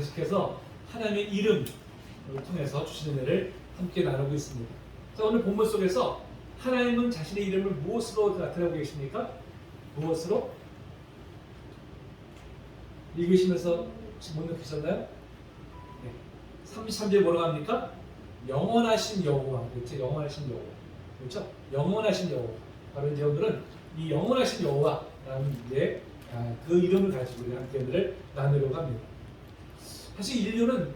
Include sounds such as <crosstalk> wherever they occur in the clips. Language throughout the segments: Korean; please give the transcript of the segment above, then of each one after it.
계속해서 하나님의 이름을 통해서 주신 은혜를 함께 나누고 있습니다. 자, 오늘 본문 속에서 하나님은 자신의 이름을 무엇으로 나타내고 계십니까? 무엇으로? 읽으시면서 지금 못 느끼셨나요? 네. 33절 뭐라고 합니까? 영원하신 여호와 그렇죠? 영원하신 여호와 그렇죠? 영원하신 여호와 바로 이제 오늘은 이 영원하신 여호와라는 이제 아, 그 이름을 가지고 우리 함께 오늘을 나누려고 합니다. 사실 인류는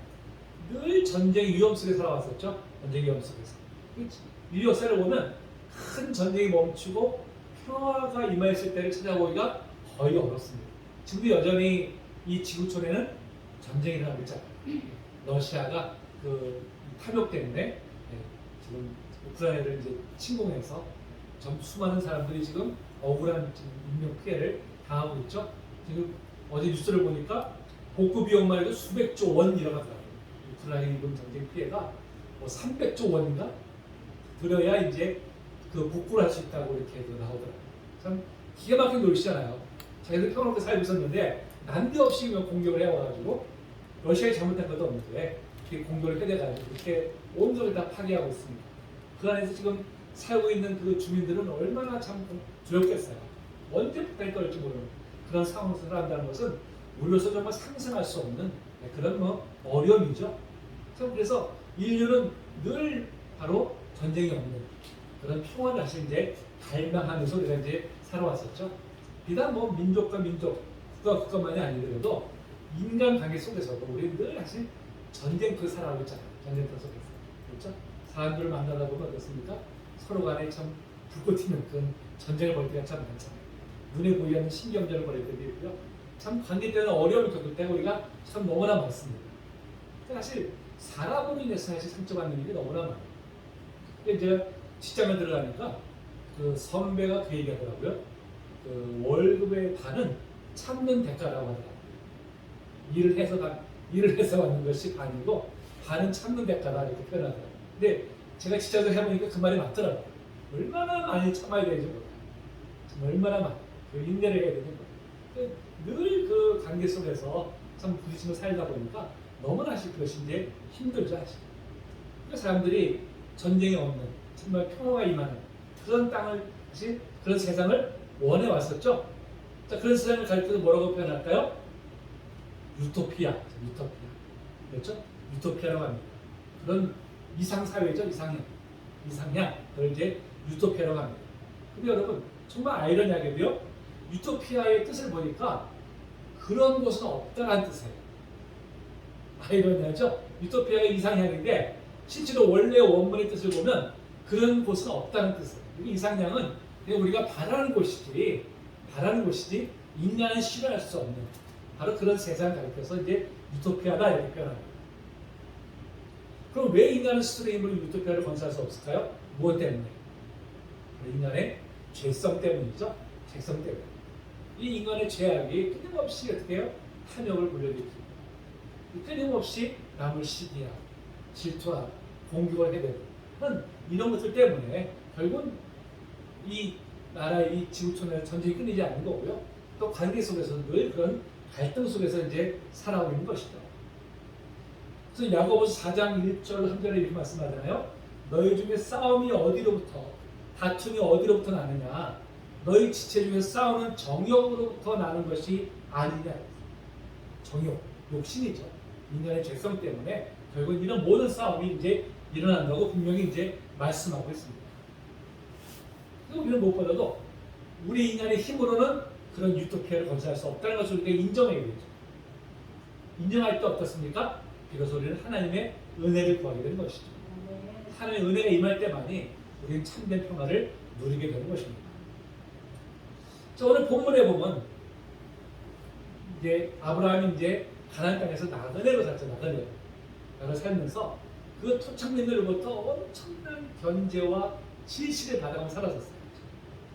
늘 전쟁의 위험 속에 살아왔었죠. 전쟁의 위험 속에서. 인류 역사를 보면 큰 전쟁이 멈추고 평화가 임하였을 때를 찾아보기가 거의 어렵습니다. 지금도 여전히 이 지구촌에는 전쟁이 일어나고 있잖아요. 러시아가 그 탐욕 때문에 네, 지금 우크라이나를 이제 침공해서 전 수많은 사람들이 지금 억울한 인명 피해를 당하고 있죠. 지금 어제 뉴스를 보니까 복구 비용만 해도 수백조 원이라고 하더라고요. 우크라이나 이번 전쟁 피해가 뭐 300조 원인가 들어야 이제 그 복구를 할 수 있다고 이렇게 그 나오더라고요. 참 기가 막힌 노릇이잖아요. 자기들 평화롭게 살고 있었는데 난데없이 공격을 해와가지고 러시아에 잘못한 것도 없는데 이렇게 공격을 해대가지고 이렇게 온전히 다 파괴하고 있습니다. 그 안에서 지금 살고 있는 그 주민들은 얼마나 참 두렵겠어요. 언제 폭탄이 떨지 모르는 그런 상황에서 살아간다는 것은 우리로서 정말 상상할 수 없는 그런 뭐 어려움이죠. 참 그래서 인류는 늘 바로 전쟁이 없는 그런 평화를 사실 이제 갈망하면서 우리가 이제 살아왔었죠. 비단 뭐 민족과 민족, 국가 국가만이 아니더라도 인간 관계 속에서도 우리는 늘 사실 전쟁터 살아가고 있잖아요. 전쟁터 속에서. 그렇죠? 사람들을 만나다 보면 어떻습니까? 서로 간에 참 불꽃 튀는 그런 전쟁을 벌 때가 참 많잖아요. 눈에 보이지 않는 신경전을 벌일 때도 있고요. 참 관계 때는 어려움을 겪을 때가 우리가 참 너무나 많습니다. 사실 사람으로 인해서 사실 상처받는 일이 너무나 많아요. 근데 이제 직장에 들어가니까 그 선배가 그 얘기하더라고요. 그 월급의 반은 참는 대가라고 하더라고요. 일을 해서 가, 일을 해서 받는 것이 반이고 반은 참는 대가다 이렇게 표현하더라고요. 근데 제가 직장을 해보니까 그 말이 맞더라고요. 얼마나 많이 참아야 되는지 몰라요. 얼마나 많이 그 인내를 해야 되는지 몰라요. 늘 그 관계 속에서 참 부딪히며 살다 보니까 너무나 이제 힘들죠 사실. 그 사람들이 전쟁이 없는 정말 평화가 임하는 그런 땅을 사실 그런 세상을 원해 왔었죠. 자 그런 세상을 때도 뭐라고 표현할까요? 유토피아, 유토피아, 그렇죠? 유토피아라고 합니다. 그런 이상 사회죠, 이상형, 이상향, 그걸 이제 유토피아라고 합니다. 근데 여러분 정말 아이러니하게도요, 유토피아의 뜻을 보니까 그런 곳은 없다는 뜻이에요. 아이러니하죠? 유토피아의 이상향인데 실제로 원래 원문의 뜻을 보면 그런 곳은 없다는 뜻이에요. 이 이상향은 우리가 바라는 곳이지, 바라는 곳이지 인간은 싫어할 수 없는 바로 그런 세상을 가리켜서 이제 유토피아다 이렇게 표현합니다. 그럼 왜 인간은 스스로의 힘으로 유토피아를 건설할 수 없을까요? 무엇 때문에? 인간의 죄성 때문이죠. 죄성 때문에. 이 인간의 죄악이 끊임없이 어떻게 해요? 탐욕을 불러일으키고 끊임없이 남을 시기하고 질투하고 공격을 해대고 하는 이런 것들 때문에 결국은 이 나라의 이 지구촌의 전쟁이 끊이지 않는 거고요. 또 관계 속에서 늘 그런 갈등 속에서 이제 살아오고 있는 것이죠. 그래서 야고보서 4장 1절 한 절에 이렇게 말씀하잖아요. 너희 중에 싸움이 어디로부터 다툼이 어디로부터 나느냐? 너희 지체 중에 싸우는 정욕으로부터 나는 것이 아니냐? 정욕, 욕심이죠. 인간의 죄성 때문에 결국 이런 모든 싸움이 이제 일어난다고 분명히 이제 말씀하고 있습니다. 우리는 무엇보다도 우리 인간의 힘으로는 그런 유토피아를 건설할 수 없다는 것을 우리가 인정해야 되죠. 인정할 때 어떻습니까? 비로소 우리는 하나님의 은혜를 구하게 되는 것이죠. 하나님의 은혜가 임할 때만이 우리는 참된 평화를 누리게 되는 것입니다. 자, 오늘 본문에 보면 이제 아브라함이 이제 가나안 땅에서 나그네로 살죠. 나그네. 나를 살면서 그 토착민들로부터 엄청난 견제와 실시를 받아가며 살았었어요.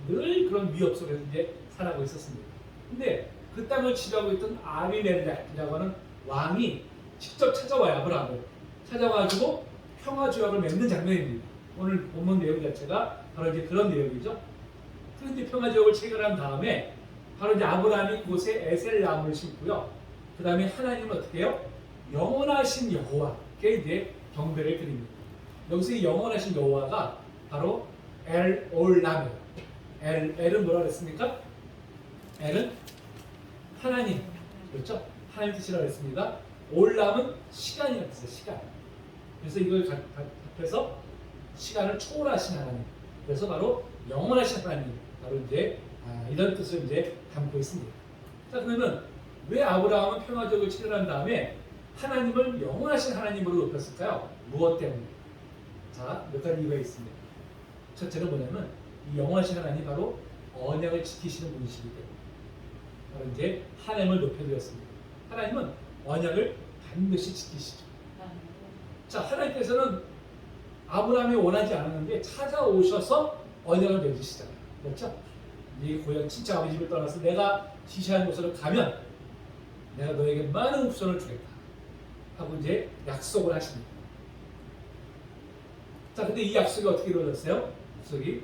늘 그런 위협 속에서 이제 살아가고 있었습니다. 근데 그 땅을 지배하고 있던 아비멜렉이라고 하는 왕이 직접 찾아와요 아브라함을 찾아와가지고 평화 조약을 맺는 장면입니다. 오늘 본문 내용 자체가 바로 이제 그런 내용이죠. 그런데 평화 조약을 체결한 다음에 바로 이제 아브라함이 그곳에 에셀 나무를 심고요. 그 다음에 하나님은 어떻게 해요? 영원하신 여호와께 이제 경배를 드립니다. 여기서 이 영원하신 여호와가 바로 엘 올람이에요. 엘 엘은 뭐라 그랬습니까? 엘은 하나님 그렇죠? 하나님 뜻이라고 했습니다. 올람은 시간이라는 뜻이에요. 시간. 그래서 이걸 가- 가- 합해서 시간을 초월하신 하나님. 그래서 바로 영원하신 하나님. 바로 이제 아, 이런 뜻을 이제 담고 있습니다. 자 그러면 왜 아브라함은 평화적으로 치료한 다음에 하나님을 영원하신 하나님으로 높였을까요? 무엇 때문에? 자, 몇 가지 이유가 있습니다. 첫째는 뭐냐면 이 영원하신 하나님 바로 언약을 지키시는 분이시기 때문에 바로 이제 하나님을 높여드렸습니다. 하나님은 언약을 반드시 지키시죠. 자, 하나님께서는 아브라함이 원하지 않았는데 찾아오셔서 언약을 맺으시잖아요. 그렇죠? 네 고향 친척 아버지 집을 떠나서 내가 지시한 곳으로 가면 내가 너에게 많은 후손을 주겠다. 하고 이제 약속을 하십니다. 자, 근데 이 약속이 어떻게 이루어졌어요? 약속이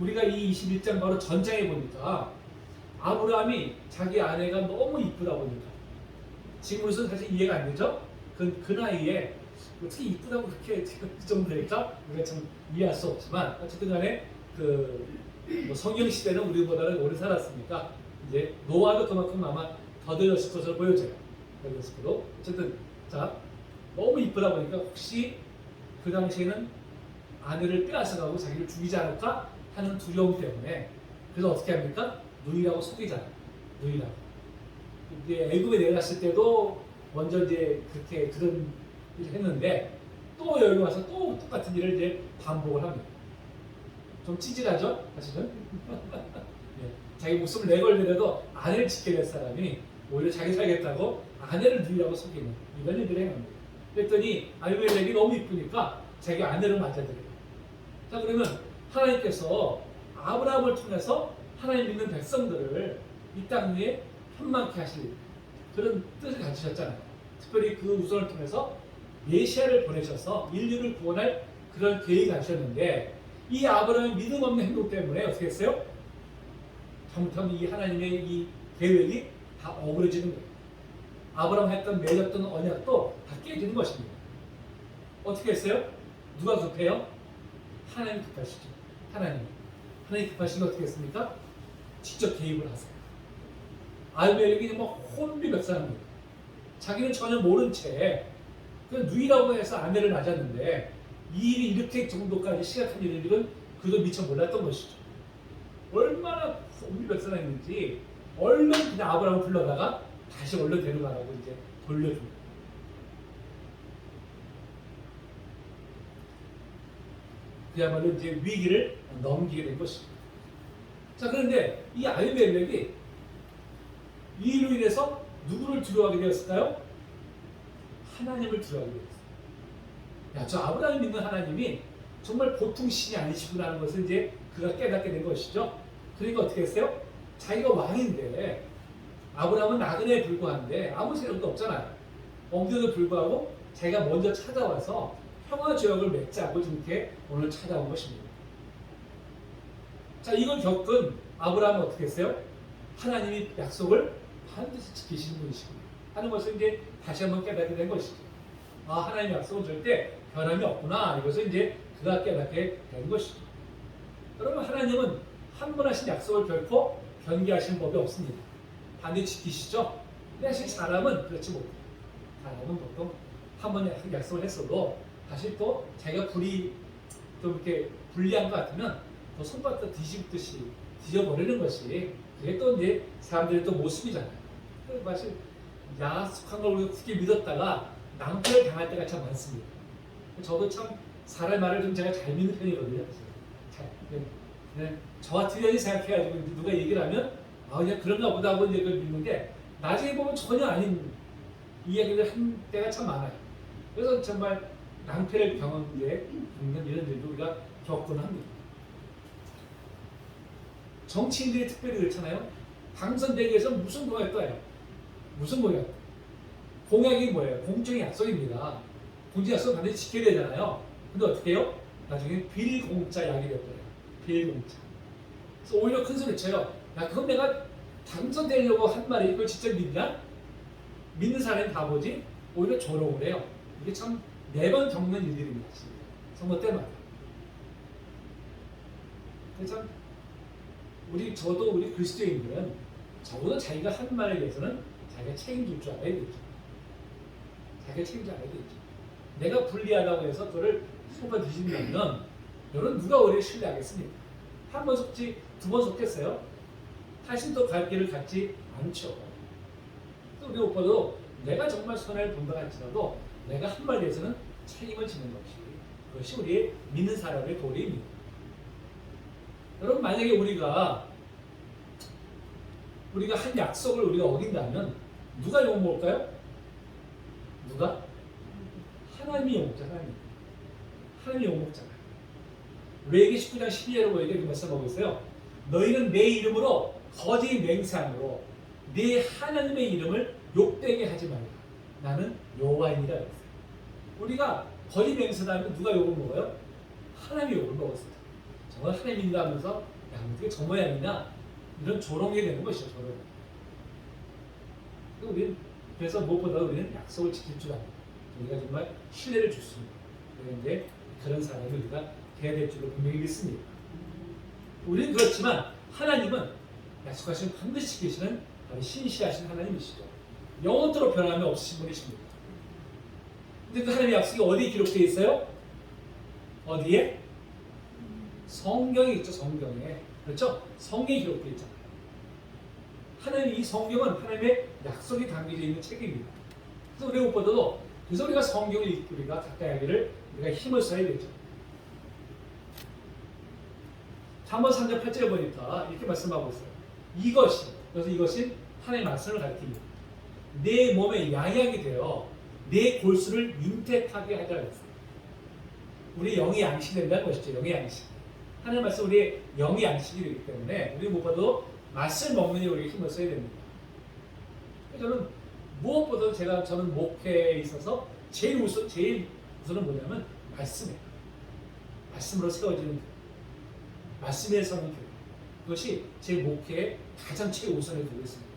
우리가 이 21장 바로 전장에 보니까 아브라함이 자기 아내가 너무 이쁘다 보니까 지금으로서 사실 이해가 안 되죠? 그, 그 나이에 어떻게 이쁘다고 그렇게 <laughs> 지금 그 정도 될까? 우리가 참 이해할 수 없지만 어쨌든 간에 그 뭐 성경 시대는 우리보다는 오래 살았으니까 이제 노아도 그만큼 아마 더되었을 것으로 보여져요. 더되었을 거로 어쨌든 자 너무 이쁘다 보니까 혹시 그 당시에는 아내를 빼앗아가고 자기를 죽이지 않을까 하는 두려움 때문에 그래서 어떻게 합니까? 누이라고 속이잖아요. 누이라고. 이제 애굽에 내려갔을 때도 먼저 이제 그렇게 그런 일을 했는데 또 여기 와서 또 똑같은 일을 이제 반복을 합니다. 좀 찌질하죠, 사실은. <laughs> 예, 자기 목숨을 내걸더라도 아내를 지켜야 될 사람이 오히려 자기 살겠다고 아내를 누이라고 속이는 이런 일들을 행합니다. 그랬더니 아비멜렉이 너무 이쁘니까 자기 아내를 맞아들여요. 자 그러면 하나님께서 아브라함을 통해서 하나님 믿는 백성들을 이 땅 위에 현만케 하실 그런 뜻을 가지셨잖아요. 특별히 그 우선을 통해서 메시아를 보내셔서 인류를 구원할 그런 계획이 가셨는데 이 아브라함의 믿음 없는 행동 때문에 어떻게 했어요? 잘못하면 이 하나님의 이 계획이 다 어그러지는 거예요. 아브라함 했던 맺었던 언약도 다 깨지는 것입니다. 어떻게 했어요? 누가 급해요? 하나님 급하시죠. 하나님. 하나님 급하시면 어떻게 했습니까? 직접 개입을 하세요. 아이멜렉이 뭐 혼비백산합니다. 자기는 전혀 모른 채 그 누이라고 해서 아내를 맞았는데 이 일이 이렇게 정도까지 심각한 일은 그도 미처 몰랐던 것이죠. 얼마나 혼비백산했는지 얼른 그냥 아브라함을 불러다가 다시 얼른 데려가라고 이제 돌려줍니다. 그야말로 이제 위기를 넘기게 된 것입니다. 자 그런데 이 아이멜렉이 이 일로 인해서 누구를 두려워하게 되었을까요? 하나님을 두려워하게 되었어요. 야, 저 아브라함이 믿는 하나님이 정말 보통 신이 아니시구나 하는 것을 이제 그가 깨닫게 된 것이죠. 그러니까 어떻게 했어요? 자기가 왕인데 아브라함은 나그네에 불과한데 아무 세력도 없잖아요. 엄데도 불구하고 자기가 먼저 찾아와서 평화 지역을 맺자고 이렇게 오늘 찾아온 것입니다. 자, 이걸 겪은 아브라함은 어떻게 했어요? 하나님이 약속을 반드시 지키시는 분이시구나 하는 것을 이제 다시 한번 깨닫게 된 것이죠. 아, 하나님 약속은 절대 변함이 없구나. 이것을 이제 그가 깨닫게 된 것이죠. 여러분, 하나님은 한 번 하신 약속을 결코 변개하시는 법이 없습니다. 반드시 지키시죠? 근데 사실 사람은 그렇지 못해요. 사람은 보통 한 번 약속을 했어도 다시 또 자기가 불이 좀 이렇게 불리한 것 같으면 또 손바닥 뒤집듯이 뒤져버리는 것이 그게 또 이제 사람들의 또 모습이잖아요. 그 사실 야속한 걸 우리가 굳게 믿었다가 낭패를 당할 때가 참 많습니다. 저도 참 사람 말을 좀 제가 잘 믿는 편이거든요. 그냥 저 같은 년이 생각해가지고 누가 얘기를 하면 아 그냥 그런가 보다 하고 이제 그걸 믿는데 나중에 보면 전혀 아닌 이야기를 한 때가 참 많아요. 그래서 정말 낭패를 경험해 겪는 이런 일도 우리가 겪곤 합니다. 정치인들이 특별히 그렇잖아요. 당선되기 위해서 무슨 공약도 해요. 무슨 공약? 공약이 뭐예요? 공정의 약속입니다. 공정 약속 반드시 지켜야 되잖아요. 근데 어떻게 해요? 나중에 빌공짜 약이 되어버려요. 빌공짜. 그래서 오히려 큰 소리 쳐요. 야, 그건 내가 당선되려고 한 말이 그걸 진짜 믿냐? 믿는 사람이 바보지? 오히려 조롱을 해요. 이게 참 매번 겪는 일들입니다. 선거 때마다. 그래서 참 우리 저도 우리 그리스도인들은 적어도 자기가 한 말에 대해서는 자기가 책임질 줄 알아야 되죠. 자기가 책임질 알아야 되죠. 내가 불리하다고 해서 그거를 속아 뒤진다면 여러분 누가 우리를 신뢰하겠습니까? 한 번 속지 두 번 속겠어요? 다시 또갈 길을 갖지 않죠. 또 우리 오빠도 내가 정말 손해를 본다 할지라도 내가 한 말에 대해서는 책임을 지는 것이 그것이 우리의 믿는 사람의 도리입니다. 여러분 만약에 우리가 우리가 한 약속을 우리가 어긴다면 누가 욕 먹을까요? 누가? 하나님이 욕 먹잖아요. 하나님. 하나님이 욕 먹잖아요. 레기 19장 12절에 보니까 그 말씀하고 있어요. 너희는 내 이름으로 거짓 맹세함으로 네 하나님의 이름을 욕되게 하지 말라. 나는 그랬어요. 우리가 거짓 맹세하면 누가 욕을 먹어요? 하나님이 욕을 먹었어요. 정말 하나님인가 하면서 야 어떻게 저 모양이냐 이런 조롱이 되는 것이죠. 조롱. 그래서 무엇보다 우리는 약속을 지킬 줄 압니다. 우리가 정말 신뢰를 줬습니다. 그런데 그런 사람이 우리가 돼야 될 줄로 분명히 믿습니다. 우리는 그렇지만 하나님은 약속하신 반드시 바로 신시하신 하나님이시죠. 영원토록 변함이 없으신 분이십니다. 근데 그 하나님의 약속이 어디에 기록되어 있어요? 어디에? 성경에 있죠, 성경에. 그렇죠? 성경에 기록되어 있잖아요. 하나님 이 성경은 하나님의 약속이 담겨져 있는 책입니다. 그래서 우리 오빠도 그래서 우리가 성경을 읽고 우리가 하기를 우리가 힘을 써야 되죠. 한번 3절 8절에 보니까 이렇게 말씀하고 있어요. 이것이 그래서 이것이 하나님의 말씀을 가리킵니다. 내 몸에 양약이 되어 내 골수를 윤택하게 하자 했어요. 우리 영이 양식이 된다는 것이죠. 영의 양식. 하나님 말씀 우리의 영의 양식이 되기 때문에 우리 무엇보다도 맛을 먹는 데 우리가 힘을 써야 됩니다. 저는 무엇보다 제가 저는 목회에 있어서 제일 우선 제일 우선은 뭐냐면 말씀이에요. 말씀으로 세워지는. 말씀에 서는 교회. 그것이 제 목회의 가장 최우선에 두고 있습니다.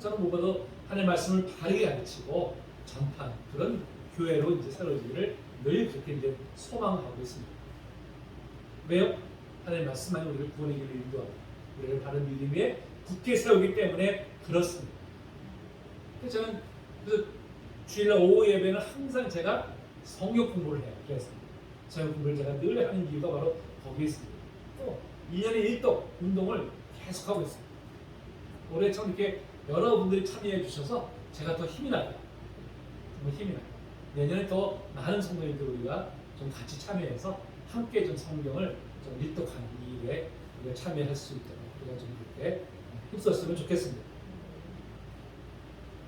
저는 무엇보다 하나님의 말씀을 바르게 가르치고 전파하는 그런 교회로 이제 세워지기를 늘 그렇게 이제 소망하고 있습니다. 왜요? 하나님의 말씀만이 우리를 구원의 길을 인도하고 우리를 바른 믿음 위에 굳게 세우기 때문에 그렇습니다. 저는 그래서 주일날 오후 예배는 항상 제가 성경 공부를 해요. 그래서 성경 공부를 제가 늘 하는 이유가 바로 거기에 있습니다. 또 1년에 1독 운동을 계속하고 있습니다. 올해 참 이렇게 여러분들이 참여해 주셔서 제가 더 힘이 나요. 정말 힘이 나요. 내년에 더 많은 성도님들 우리가 좀 같이 참여해서 함께 좀 성경을 좀 일독하는 이 일에 우리가 참여할 수 있도록 우리가 좀 그렇게 힘썼으면 좋겠습니다.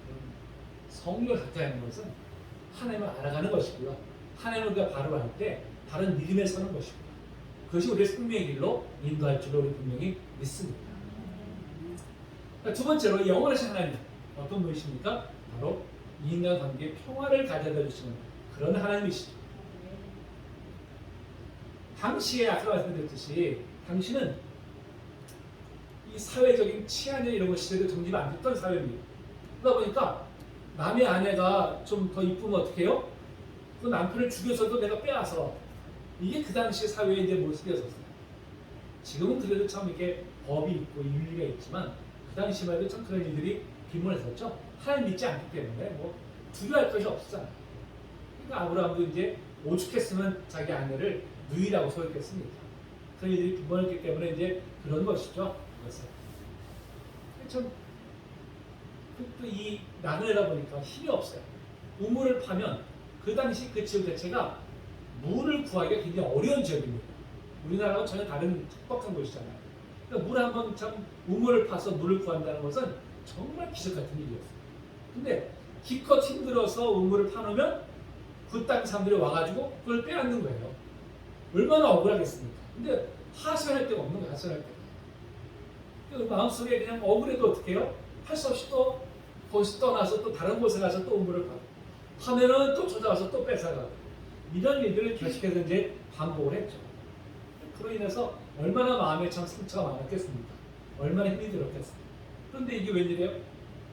음, 성경을 가까이 하는 것은 하나님을 알아가는 것이고요. 하나님을 우리가 바로 할때 바른 믿음에 서는 것이고요. 그것이 우리의 생명의 길로 인도할 줄로 우리 분명히 믿습니다. 두 번째로 영원하신 하나님 어떤 분이십니까? 바로 인간관계에 평화를 가져다 주시는 그런 하나님이시죠. 당시에 아까 말씀드렸듯이 당신은 이 사회적인 치안이나 이런 것이 정리가 안 됐던 사회입니다. 그러다 보니까 남의 아내가 좀 더 이쁘면 어떻게 해요? 그 남편을 죽여서도 내가 빼앗어. 이게 그 당시 사회의 이제 모습이었었어요. 지금은 그래도 참 이렇게 법이 있고 윤리가 있지만 그 당시만 해도 참 그런 일들이 빈번했었죠. 하나님 믿지 않기 때문에 뭐 두려워할 것이 없었잖아요. 그러니까 아브라함도 이제 오죽했으면 자기 아내를 누이라고 소유했습니다. 그런 일들이 빈번했기 때문에 이제 그런 것이죠. 그것은. 참, 또이 나누다 보니까 힘이 없어요. 우물을 파면 그 당시 그 지역 자체가 물을 구하기가 굉장히 어려운 지역입니다. 우리나라와 전혀 다른 척박한 곳이잖아요. 그러니까 물 한번 참 우물을 파서 물을 구한다는 것은 정말 기적 같은 일이었어요. 근데 기껏 힘들어서 우물을 파놓으면 그 땅 사람들이 와가지고 그걸 빼앗는 거예요. 얼마나 억울하겠습니까? 근데 하소연할 데가 없는 거예요. 하소연할 데가. 그 마음속에 그냥 억울해도 어떻게 해요? 할 수 없이 또 거기서 떠나서 또 다른 곳에 가서 또 우물을 파고 하면은 또 찾아와서 또 뺏어가고 이런 일들을 계속해서 이제 반복을 했죠. 그로 인해서 얼마나 마음에 참 상처가 많았겠습니까? 얼마나 힘이 들었겠습니까? 그런데 이게 웬일이에요?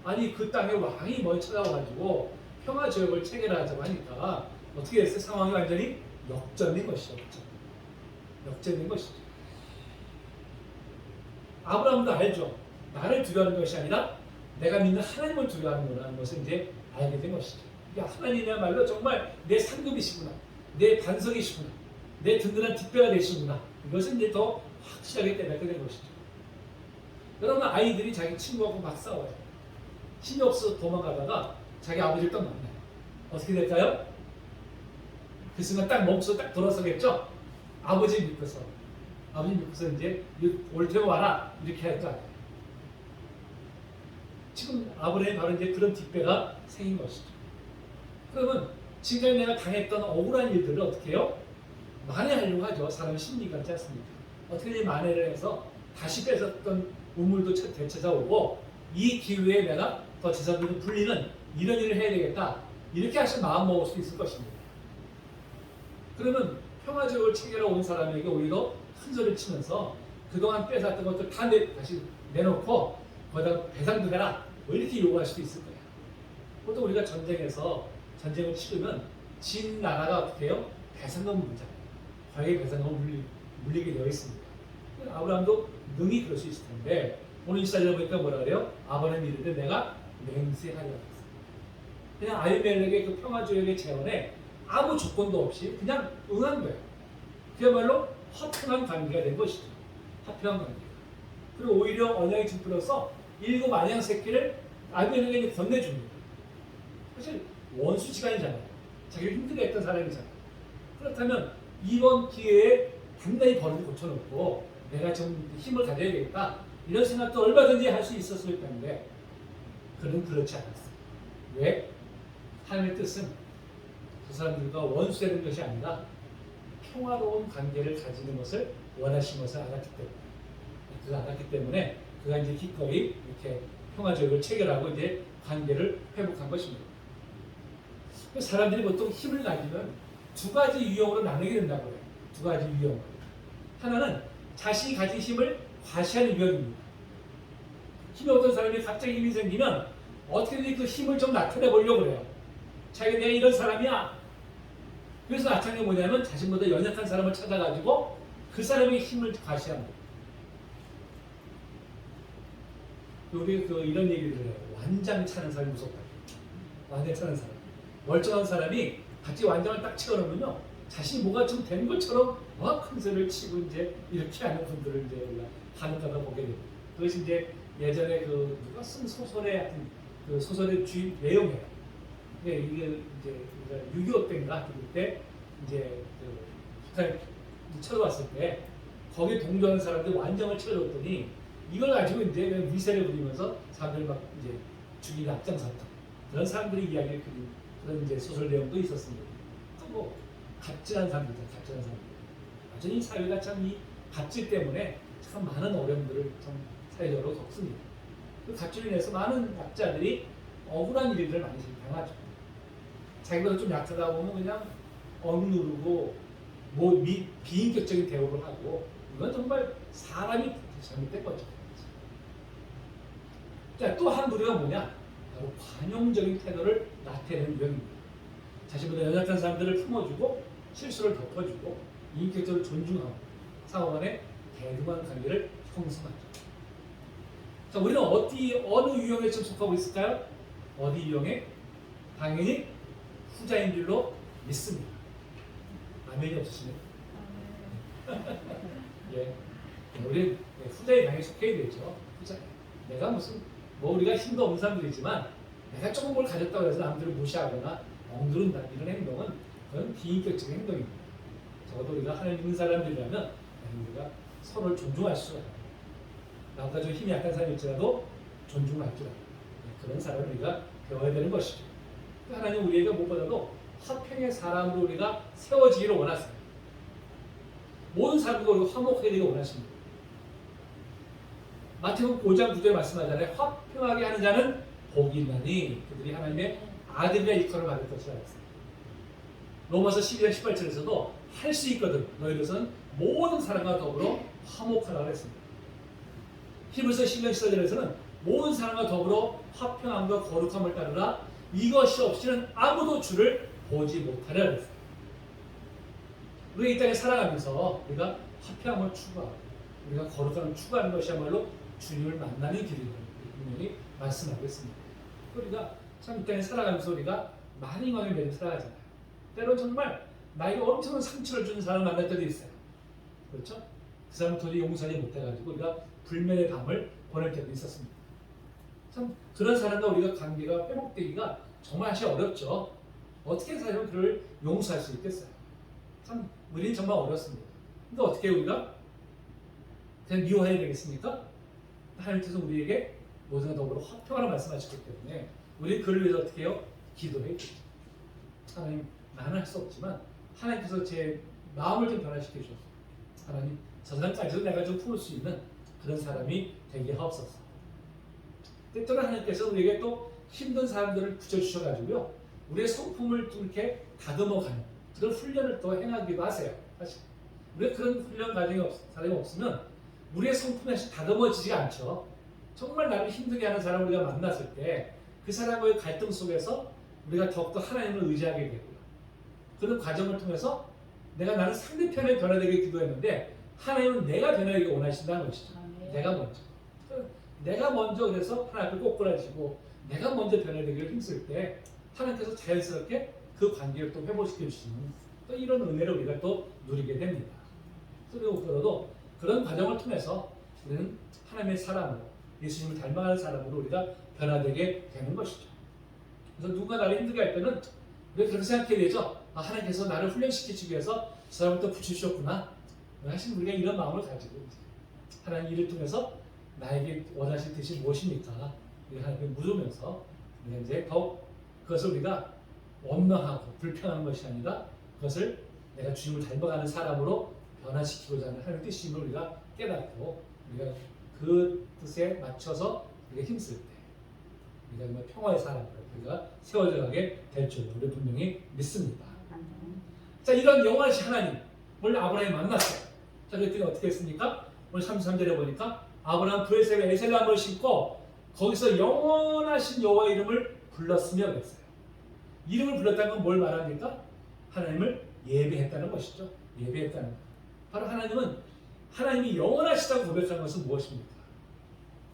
아니 그 땅에 왕이 먼저 찾아와가지고 평화 조약을 체결하자고 하니까 어떻게 됐어요? 상황이 완전히 역전된 것이죠. 역전. 역전된 것이죠. 아브라함도 알죠. 나를 두려워하는 것이 아니라 내가 믿는 하나님을 두려워하는 것을 이제 알게 된 것이죠. 그러니까 하나님이야말로 정말 내 상급이시구나. 내 반석이시구나. 내 든든한 뒷배가 되시구나. 이것을 이제 더 확실하게 깨닫게 된 것이죠. 여러분 아이들이 자기 친구하고 막 싸워요. 힘이 없어서 도망가다가 자기 아버지를 딱 만나요. 어떻게 될까요? 그 순간 딱 멈춰서 딱 돌아서겠죠? 아버지 믿고서. 아버지 믿고서 이제 올 테고 와라. 이렇게 할거 아니에요. 지금 아브라함이 바로 이제 그런 뒷배가 생긴 것이죠. 그러면 지금까지 내가 당했던 억울한 일들을 어떻게 해요? 만회하려고 하죠. 사람의 심리가 있지 않습니까? 어떻게든 만회를 해서 다시 뺏었던 우물도 쳐- 되찾아오고 이 기회에 내가 더 재산들을 불리는 이런 일을 해야 되겠다. 이렇게 하실 마음 먹을 수 있을 것입니다. 그러면 평화적으로 체결해 온 사람에게 오히려 큰 소리를 치면서 그동안 뺏었던 것들 다 내, 다시 내놓고 거기다 배상도 해라. 뭐 이렇게 요구할 수도 있을 거예요. 보통 우리가 전쟁에서 전쟁을 치르면 진 나라가 어떻게 해요? 배상금 물잖아요. 과거에 배상금을 물리, 물리게 되어 있습니다. 아브라함도 능히 그럴 수 있을 텐데 오늘 이스라엘 보니까 뭐라 그래요? 아브라함이 이르되 내가 맹세하리라 그랬어요. 그냥 아비멜렉의 그 평화조약의 재원에 아무 조건도 없이 그냥 응한 거예요. 그야말로 화평한 관계가 된 것이죠. 화평한 관계. 그리고 오히려 언약이 뒷풀어서 일곱 안양 새끼를 아비멜렉에게 건네줍니다. 사실 원수 지간이잖아요. 자기를 힘들게 했던 사람이잖아요. 그렇다면 이번 기회에 단단히 버릇을 고쳐놓고 내가 좀 힘을 가져야겠다 이런 생각도 얼마든지 할 수 있었을 텐데 그는 그렇지 않았어요. 왜? 하나님의 뜻은 그 사람들과 원수되는 것이 아니라 평화로운 관계를 가지는 것을 원하신 것을 알았기 때문에 그가 알았기 때문에 그가 이제 기꺼이 이렇게 평화적을 체결하고 이제 관계를 회복한 것입니다. 그 사람들이 보통 힘을 가지면 두 가지 유형으로 나누게 된다고 해요. 두 가지 유형. 하나는 자신이 가진 힘을 과시하는 유형입니다. 힘이 없던 사람이 갑자기 힘이 생기면 어떻게든 그 힘을 좀 나타내 보려고 그래요. 자기가 내가 이런 사람이야. 그래서 나타낸 게 뭐냐면 자신보다 연약한 사람을 찾아가지고 그 사람의 힘을 거 우리 그 이런 얘기를 해요. 완장 차는 사람이 무섭다. 완장 차는 사람. 멀쩡한 사람이 같이 완장을 딱 채워놓으면요. 자신이 뭐가 좀 된 것처럼 막큰 소리를 치고 이제 이렇게 하는 분들을 이제 우리가 가능하다 보게 됩니다. 그것이 이제 예전에 그 누가 쓴 소설의 하여튼 그 소설의 주인 내용이에요. 근데 이게 이제 6.25 때인가 그때 이제 그 북한에 쳐들어왔을 때 거기 동조하는 사람들 완장을 채워줬더니 이걸 가지고 이제 위세를 부리면서 사람들 막 이제 죽이는 앞장섰다. 그런 사람들이 이야기를 그린 그런 이제 소설 내용도 있었습니다. 또 뭐 갑질한 사람들, 갑질한 사람들. 완전히 사회가 참 이 갑질 때문에 참 많은 어려움들을 좀 사회적으로 겪습니다. 그 갑질로 인해서 많은 약자들이 억울한 일들을 많이 당하죠. 자기보다 좀 약하다 보면 그냥 억누르고 뭐 미, 비인격적인 대우를 하고 이건 정말 사람이 잘못된 거죠. 자, 또한 부류가 뭐냐? 바로 관용적인 태도를 나타내는 유형입니다. 자신보다 연약한 사람들을 품어주고 실수를 덮어주고 인격적으로 존중하고 상호 간의 대등한 관계를 형성하죠. 자, 우리는 어디 어느 유형에 좀 속하고 있을까요? 어디 유형에? 당연히 후자인 줄로 믿습니다. 아멘이 없으시네요. <laughs> 예. 우리 후자의 방에 속해야 되죠. 후자. 내가 무슨 뭐 우리가 힘도 없는 사람들이지만 내가 조금 뭘 가졌다고 해서 남들을 무시하거나 엉두른다 이런 행동은 그건 비인격적인 행동입니다. 적어도 우리가 하나님 믿는 사람들이라면 우리가 서로를 존중할 수가 있어요. 나보다 좀 힘이 약한 사람일지라도 존중할 줄 알아요. 그런 사람을 우리가 배워야 되는 것이죠. 하나님 우리에게 무엇보다도 화평의 사람으로 우리가 세워지기를 원하세요. 모든 사람과 우리가 화목하게 되기를 원하십니다. 마태복음 5장 9절에 말씀하잖아요. 화평하게 하는 자는 복이 있나니 그들이 하나님의 아들이라 일컬을 받을 것이라 했어요. 로마서 12장 18절에서도 할 수 있거든 너희들은 모든 사람과 더불어 화목하라 그랬습니다. 히브리서 10장 14절에서는 모든 사람과 더불어 화평함과 거룩함을 따르라 이것이 없이는 아무도 주를 보지 못하려 그랬어요. 우리가 이 땅에 살아가면서 우리가 화평함을 추구하고 우리가 거룩함을 추구하는 것이야말로 주님을 만나는 길이라고 분명히 말씀하고 있습니다. 우리가 참이 땅에 살아가면서 우리가 많은 영광을 매여 살아가잖아요. 때론 정말 나에게 엄청난 상처를 주는 사람을 만날 때도 있어요. 그렇죠? 그 사람 도저히 용서하지 못해가지고 우리가 불면의 밤을 보낼 때도 있었습니다. 참 그런 사람과 우리가 관계가 회복되기가 정말 사실 어렵죠. 어떻게 사람은 그를 용서할 수 있겠어요? 참 우리는 정말 어렵습니다. 근데 어떻게 우리가 그냥 미워해야 되겠습니까? 하나님께서 우리에게 모든 더불어 화평하라 말씀하셨기 때문에 우리 그를 위해서 어떻게 해요? 기도해야 되죠. 하나님 나는 할 수 없지만 하나님께서 제 마음을 좀 변화시켜 주셔서 하나님 저 사람까지도 내가 좀 품을 수 있는 그런 사람이 되게 하옵소서. 때때로 하나님께서 우리에게 또 힘든 사람들을 붙여주셔가지고요. 우리의 성품을 좀 이렇게 다듬어가는 그런 훈련을 또 행하기도 하세요. 사실 우리가 그런 훈련 과정이 없, 사람이 없으면 우리의 성품이 사실 다듬어지지가 않죠. 정말 나를 힘들게 하는 사람을 우리가 만났을 때 그 사람과의 갈등 속에서 우리가 더욱더 하나님을 의지하게 되고요. 그런 과정을 통해서 내가 나는 상대편에 변화되게 기도했는데 하나님은 내가 변화되기 원하신다는 것이죠. 내가 먼저. 내가 먼저 그래서 하나님 앞에 꼬꾸라지고 내가 먼저 변화되기를 힘쓸 때 하나님께서 자연스럽게 그 관계를 또 회복시켜 주시는 또 이런 은혜를 우리가 또 누리게 됩니다. 그리고 그 런 과정을 통해서 우리는 하나님의 사람으로 예수님을 닮아가는 사람으로 우리가 변화되게 되는 것이죠. 그래서 누가 나를 힘들게 할 때는 우리가 그렇게 생각해야 되죠. 아, 하나님께서 나를 훈련시키기 위해서 저 사람을 또 붙이셨구나. 사실 우리가 이런 마음을 가지고 하나님 일을 통해서 나에게 원하신 뜻이 무엇입니까? 하나님께 물으면서 이제 더욱 그것을 우리가 원망하고 불평하는 것이 아니라 그것을 내가 주님을 닮아가는 사람으로 변화시키고자 하는 하나님의 뜻임을 우리가 깨닫고 우리가 그 뜻에 맞춰서 우리가 힘쓸 때 우리가 정말 평화의 사람으로 우리가 세워져 가게 될 줄로 우리 분명히 믿습니다. 자 이런 영원하신 하나님 오늘 아브라함이 만났어요. 자 그랬더니 어떻게 했습니까? 오늘 33절에 보니까 아브라함 브레셀에 에셀람을 신고 거기서 영원하신 여호와의 이름을 불렀으며 그랬어요. 이름을 불렀다는 건 뭘 말합니까? 하나님을 예배했다는 것이죠. 예배했다는 것. 바로 하나님은 하나님이 영원하시다고 고백한 것은 무엇입니까?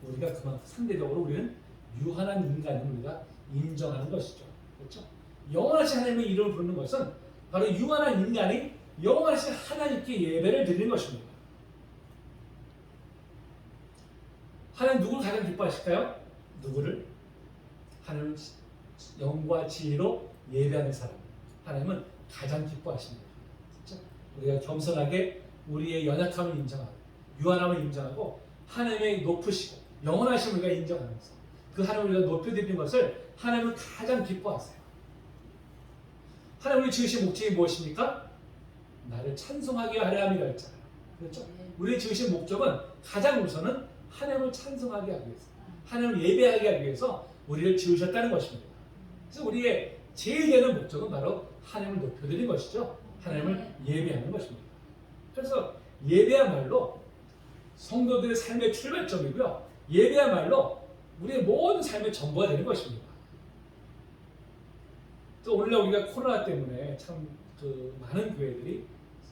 우리가 그만큼 상대적으로 우리는 유한한 인간을 우리가 인정하는 것이죠. 그렇죠? 영원하신 하나님의 이름을 부르는 것은 바로 유한한 인간이 영원하신 하나님께 예배를 드리는 것입니다. 하나님 누구를 가장 기뻐하실까요? 누구를? 하나님 영과 진리로 예배하는 사람. 하나님은 가장 기뻐하십니다. 그렇죠? 우리가 겸손하게 우리의 연약함을 인정하고 유한함을 인정하고 하나님의 높으시고 영원하신 우리가 인정하면서 그 하나님을 우리가 높여드리는 것을 하나님은 가장 기뻐하세요. 하나님을 지으신 목적이 무엇입니까? 나를 찬송하게 하려 함이라 했잖아요. 그렇죠? 우리의 지으신 목적은 가장 우선은 하나님을 찬송하게 하기 위해서, 하나님을 예배하게 하기 위해서 우리를 지으셨다는 것입니다. 그래서 우리의 제일 되는 목적은 바로 하나님을 높여드리는 것이죠. 하나님을 예배하는 것입니다. 그래서 예배야말로 성도들의 삶의 출발점이고요. 예배야말로 우리의 모든 삶의 전부가 되는 것입니다. 또 오늘날 우리가 코로나 때문에 참 그 많은 교회들이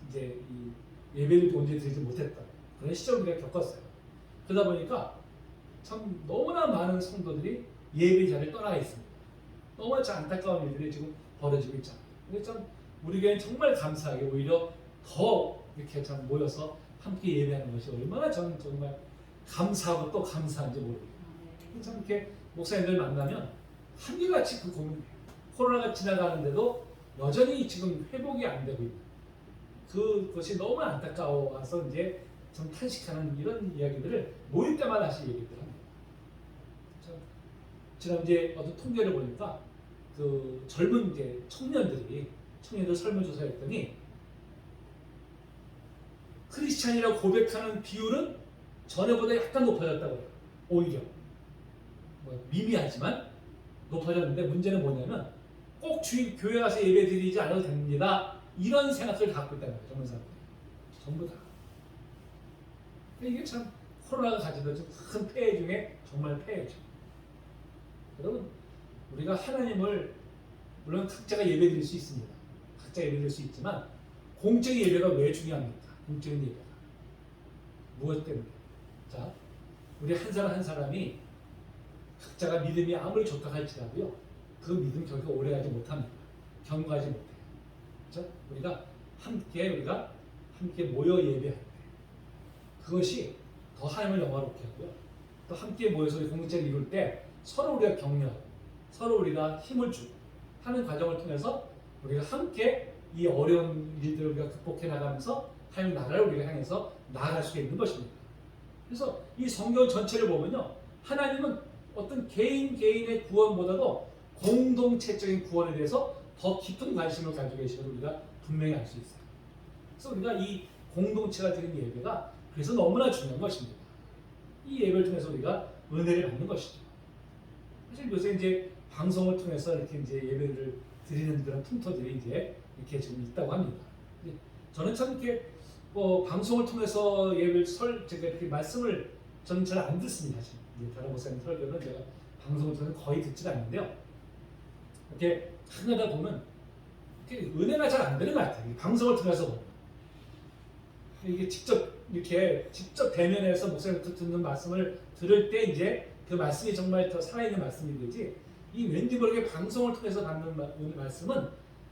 이제 이 예배를 온전히 드리지 못했던 그런 시절을 우리가 겪었어요. 그러다 보니까 참 너무나 많은 성도들이 예배 자리를 떠나 있습니다. 너무 참 안타까운 일들이 지금 벌어지고 있잖아요. 근데 참 우리 교회는 정말 감사하게 오히려 더 이렇게 참 모여서 함께 예배하는 것이 얼마나 저는 정말 감사하고 또 감사한지 모르겠어요. 참 이렇게 목사님들 만나면 한결같이 그 고민, 코로나가 지나가는데도 여전히 지금 회복이 안 되고 있는 그것이 너무 안타까워서 이제 좀 탄식하는 이런 이야기들을 모일 때마다 다시 얘기를 합니다. 참, 지난 이제 어떤 통계를 보니까 그 젊은 이제 청년들이 청년들 설문조사했더니 크리스찬이라고 고백하는 비율은 전에보다 약간 높아졌다고 해요. 오히려 뭐 미미하지만 높아졌는데 문제는 뭐냐면 꼭 주일 교회 가서 예배 드리지 않아도 됩니다. 이런 생각을 갖고 있다는 거예요. 젊은 사람들 전부 다. 이게 참 코로나가 가져다 준큰 폐해 중에 정말 폐해죠. 여러분 우리가 하나님을 물론 각자가 예배 드릴 수 있습니다. 각자 예배 드릴 수 있지만 공적인 예배가 왜 중요합니까? 예배가 무엇 때문에? 자, 우리 한 사람 한 사람이 각자가 믿음이 아무리 좋다 할지라도요, 그 믿음 결코 오래가지 못합니다. 견고하지 못해요. 그렇죠? 우리가 함께 우리가 함께 모여 예배할 때 그것이 더 하나님을 영화롭게 하고요. 또 함께 모여서 공동체를 이룰 때 서로 우리가 격려하고 서로 우리가 힘을 주고 하는 과정을 통해서 우리가 함께 이 어려운 일들을 우리가 극복해 나가면서 하나님 나라를 우리가 향해서 나아갈 수 있는 것입니다. 그래서 이 성경 전체를 보면요. 하나님은 어떤 개인 개인의 구원보다도 공동체적인 구원에 대해서 더 깊은 관심을 가지고 계시는 걸 우리가 분명히 알 수 있어요. 그래서 우리가 이 공동체가 드리는 예배가 그래서 너무나 중요한 것입니다. 이 예배를 통해서 우리가 은혜를 받는 것이죠. 사실 요새 이제 방송을 통해서 이렇게 이제 예배를 드리는 그런 풍토들이 이제 이렇게 지금 있다고 합니다. 저는 참 이렇게 뭐 방송을 통해서 예배를 설 제가 이렇게 말씀을 저는 잘 안 듣습니다. 사실 다른 목사님 설교는 제가 방송을 통해서 거의 듣지 않는데요. 이렇게 하다 보면 은혜가 잘 안 되는 것 같아요. 이 방송을 통해서. 이게 직접 이렇게 직접 대면해서 목사님부터 듣는 말씀을 들을 때 이제 그 말씀이 정말 더 살아있는 말씀이 되지 이 왠지 모르게 방송을 통해서 받는 말씀은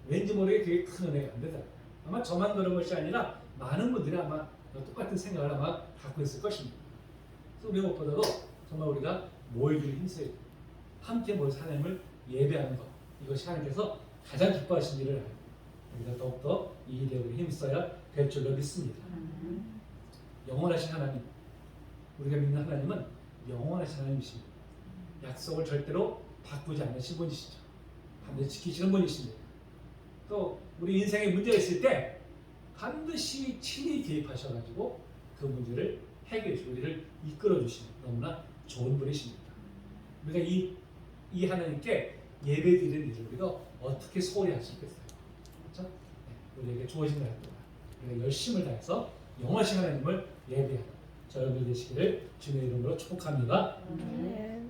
왠지 모르게 되게 큰 은혜가 안 되다. 아마 저만 그런 것이 아니라 많은 분들이 아마 똑같은 생각을 아마 갖고 있을 것입니다. 그래서 우리 무엇보다도 정말 우리가 모이기를 돼요. 함께 모여서 하나님을 예배하는 것 이것이 하나님께서 가장 기뻐하신 일을 우리가 더욱더 이 일에 힘써야 될 줄로 믿습니다. 영원하신 하나님, 우리가 믿는 하나님은 영원하신 하나님이십니다. 약속을 절대로 바꾸지 않으신 분이시죠. 반드시 지키시는 분이십니다. 또 우리 인생에 문제가 있을 때 반드시 친히 개입하셔가지고 그 문제를 해결해 우리를 이끌어 주시는 너무나 좋은 분이십니다. 우리가 이, 이 하나님께 예배 드리는 일을 우리가 어떻게 소홀히 할 수 있겠어요? 그렇죠? 네, 우리에게 주어진 날 동안 우리가 열심을 다해서 영원하신 하나님을 예배하는 저 여러분들 되시기를 주님의 이름으로 축복합니다. 네.